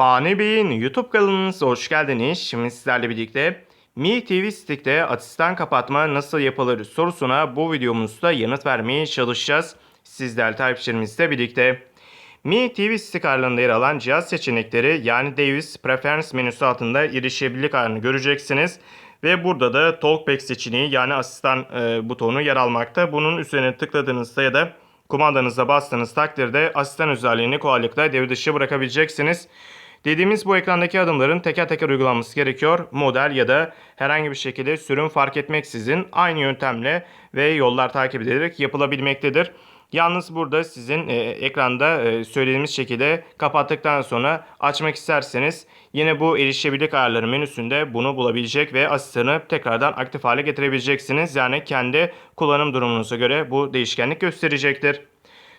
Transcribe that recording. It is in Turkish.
Fani Bey'in YouTube kanalınıza hoş geldiniz. Şimdi sizlerle birlikte Mi TV Stick'te asistan kapatma nasıl yapılır sorusuna bu videomuzda yanıt vermeye çalışacağız. Sizler takipçilerimizle birlikte. Mi TV Stick aralığında yer alan cihaz seçenekleri yani Davis Preference menüsü altında erişebilirlik ayarını göreceksiniz. Ve burada da Talkback seçeneği yani asistan e, butonu yer almakta. Bunun üzerine tıkladığınızda ya da kumandanıza bastığınız takdirde asistan özelliğini kolaylıkla devre dışı bırakabileceksiniz. Dediğimiz bu ekrandaki adımların teker teker uygulanması gerekiyor. Model ya da herhangi bir şekilde sürüm fark etmeksizin aynı yöntemle ve yollar takip edilerek yapılabilmektedir. Yalnız burada sizin e, ekranda e, söylediğimiz şekilde kapattıktan sonra açmak isterseniz yine bu erişebilirlik ayarları menüsünde bunu bulabilecek ve asistanı tekrardan aktif hale getirebileceksiniz. Yani kendi kullanım durumunuza göre bu değişkenlik gösterecektir.